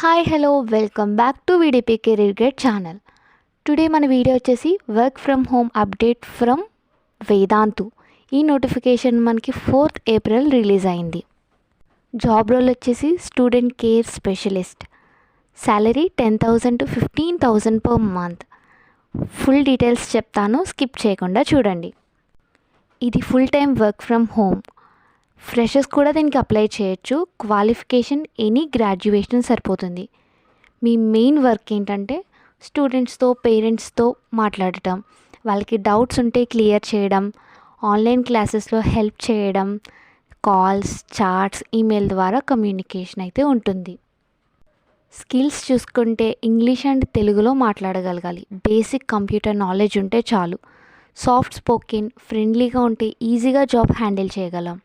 Hi hello welcome back to VDP career guide channel today మన video వచ్చేసి work from home update from Vedantu ఈ notification మనకి fourth April release అయింది. Job role వచ్చేసి student care specialist salary ten thousand to fifteen thousand per month full details చెప్తాను skip చేయకుండా చూడండి. ఇది full time work from home freshers కూడా దీనికి అప్లై చేయొచ్చు. క్వాలిఫికేషన్ ఎనీ గ్రాడ్యుయేషన్ సరిపోతుంది. మీ మెయిన్ వర్క్ ఏంటంటే స్టూడెంట్స్తో పేరెంట్స్తో మాట్లాడటం. వాళ్ళకి డౌట్స్ ఉంటే క్లియర్ చేయడం. ఆన్లైన్ క్లాసెస్లో హెల్ప్ చేయడం. కాల్స్ చాట్స్ ఈమెయిల్ ద్వారా కమ్యూనికేషన్ అయితే ఉంటుంది. స్కిల్స్ చూసుకుంటే ఇంగ్లీష్ అండ్ తెలుగులో మాట్లాడగలగాలి. బేసిక్ కంప్యూటర్ నాలెడ్జ్ ఉంటే చాలు. సాఫ్ట్ స్పోకెన్ ఫ్రెండ్లీగా ఉంటే ఈజీగా జాబ్ హ్యాండిల్ చేయగలం.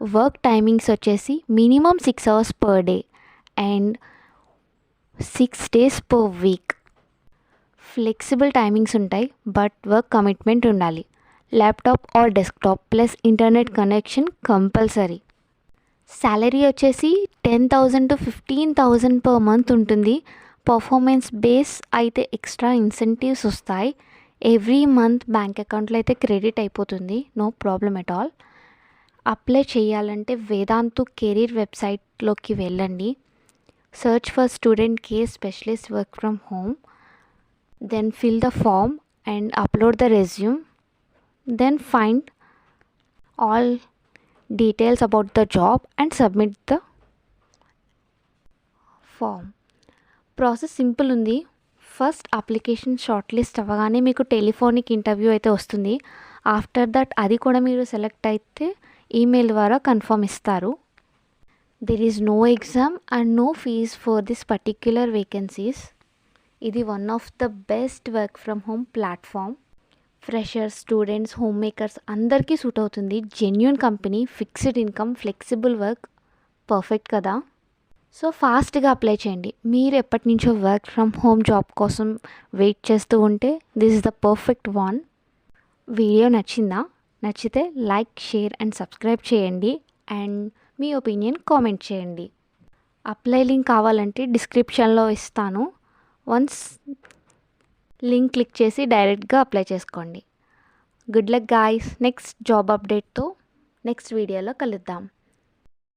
వర్క్ టైమింగ్స్ వచ్చేసి minimum six hours per day and six days per week. Flexible timings ఉంటాయి బట్ వర్క్ కమిట్మెంట్ ఉండాలి. Laptop or desktop plus internet connection compulsory. Salary వచ్చేసి ten thousand to fifteen thousand per month ఉంటుంది. Performance base అయితే extra incentives వస్తాయి. Every month bank అకౌంట్లో అయితే credit అయిపోతుంది. No problem at all. Apply చేయాలంటే Vedantu career వెబ్సైట్లోకి వెళ్ళండి. Search for student care specialist work from home. Then fill the form and upload the resume. Then find all details about the job and submit the form. Process simple ఉంది. First application short list అవ్వగానే మీకు telephonic interview అయితే వస్తుంది. After that అది కూడా మీరు select అయితే email ద్వారా కన్ఫర్మ్ ఇస్తారు. There is no exam and no fees for this particular vacancies ఇది one of the best work from home platform freshers students home makers అందరికీ సూట్ అవుతుంది. Genuine company fixed income flexible work perfect కదా. So ఫాస్ట్గా apply చేయండి. మీరు ఎప్పటి నుంచో work from home job కోసం వెయిట్ చేస్తూ ఉంటే this is the perfect one video నచ్చిందా? నచ్చితే లైక్ షేర్ అండ్ సబ్స్క్రైబ్ చేయండి. అండ్ మీ ఒపీనియన్ కామెంట్ చేయండి. అప్లై లింక్ కావాలంటే డిస్క్రిప్షన్లో ఇస్తాను. వన్స్ లింక్ క్లిక్ చేసి డైరెక్ట్గా అప్లై చేసుకోండి. Good luck guys. Next job అప్డేట్తో next వీడియోలో కలుద్దాం.